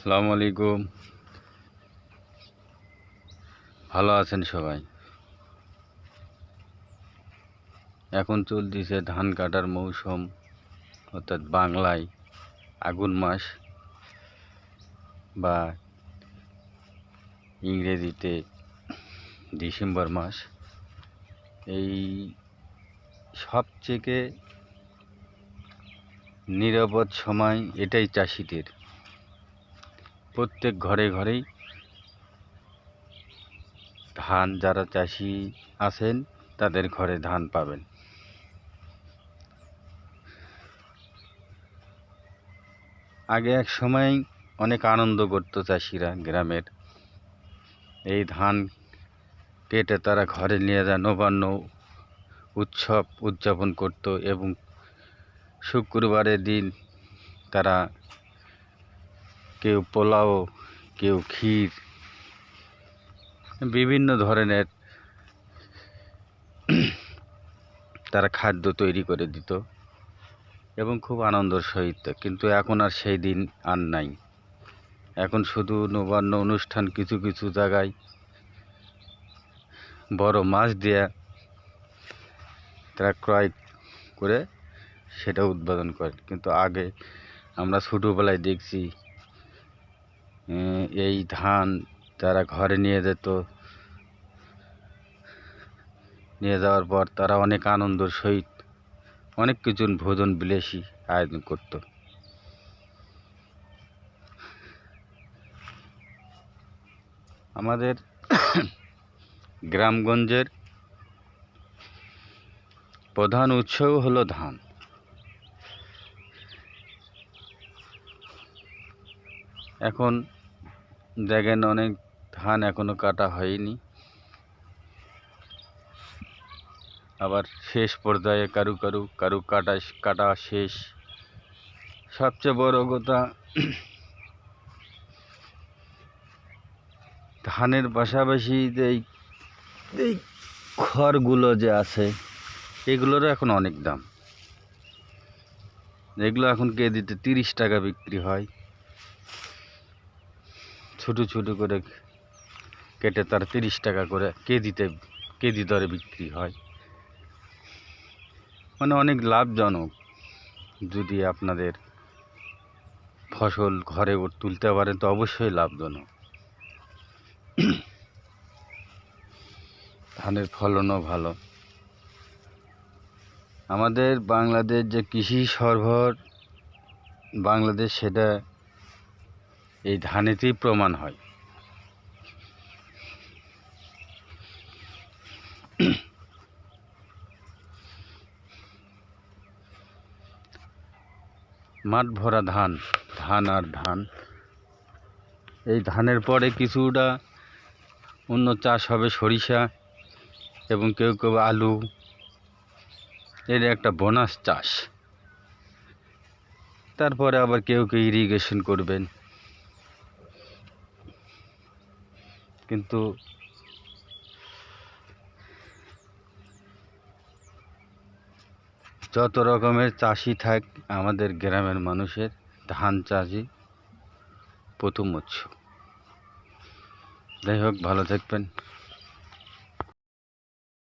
আসসালামু আলাইকুম ভালো আছেন সবাই? এখন চলতেছে ধান কাটার মৌসুম, অর্থাৎ বাংলায় আগুন মাস, বা ইংরেজিতে ডিসেম্বর মাস। এই সবথেকে নিরাপদ সময় এটাই চাষিদের। প্রত্যেক ঘরে ঘরেই ধান যারা চাষি আছেন, তাদের ঘরে ধান পাবেন। আগে এক সময় অনেক আনন্দ করত চাষিরা গ্রামের। এই ধান কেটে তারা ঘরে নিয়ে যা নবান্ন উৎসব উদযাপন করত এবং শুক্রবারের দিন তারা কেউ পোলাও, কেউ ক্ষীর, বিভিন্ন ধরনের তারা খাদ্য তৈরি করে দিত এবং খুব আনন্দর সহিত। কিন্তু এখন আর সেই দিন আর নাই। এখন শুধু নবান্ন অনুষ্ঠান কিছু কিছু জায়গায় বড় মাছ দেয়া তারা ক্রয় করে সেটা উদ্বোধন করে। কিন্তু আগে আমরা ছোটোবেলায় দেখছি এই ধান তারা ঘরে নিয়ে যেত। নিয়ে যাওয়ার পর তারা অনেক আনন্দের সহিত অনেক কিছু ভোজন বিলাসী আয়োজন করত। আমাদের গ্রামগঞ্জের প্রধান উৎসব হলো ধান। এখন দেখেন অনেক ধান এখনও কাটা হয়নি। আবার শেষ পর্যায়ে কারু কারু কারু কাটা কাটা শেষ। সবচেয়ে বড় কথা, ধানের পাশাপাশি যে এই খড়গুলো যে আছে, এগুলোরও এখন অনেক দাম। এগুলো এখন কেজিতে তিরিশ টাকা বিক্রি হয়। ছোটো ছোটো করে কেটে তার তিরিশ টাকা করে কেজিতে, কেজি দরে বিক্রি হয়। মানে অনেক লাভজনক যদি আপনাদের ফসল ঘরে তুলতে পারেন, তো অবশ্যই লাভজনক। ধানের ফলনও ভালো। আমাদের বাংলাদেশ যে কৃষি সরবরাহ, বাংলাদেশ সেটা এই ধানেতেই প্রমাণ হয়। মাঠ ভরা ধান ধান আর ধান। এই ধানের পরে কিছুটা অন্য চাষ হবে সরিষা এবং কেউ কেউ আলু। এর একটা বোনাস চাষ। তারপরে আবার কেউ কেউ ইরিগেশন করবেন। কিন্তু যত রকমের চাষি থাক, আমাদের গ্রামের মানুষের ধান চাষই প্রথম উৎস। যাই হোক, ভালো থাকবেন।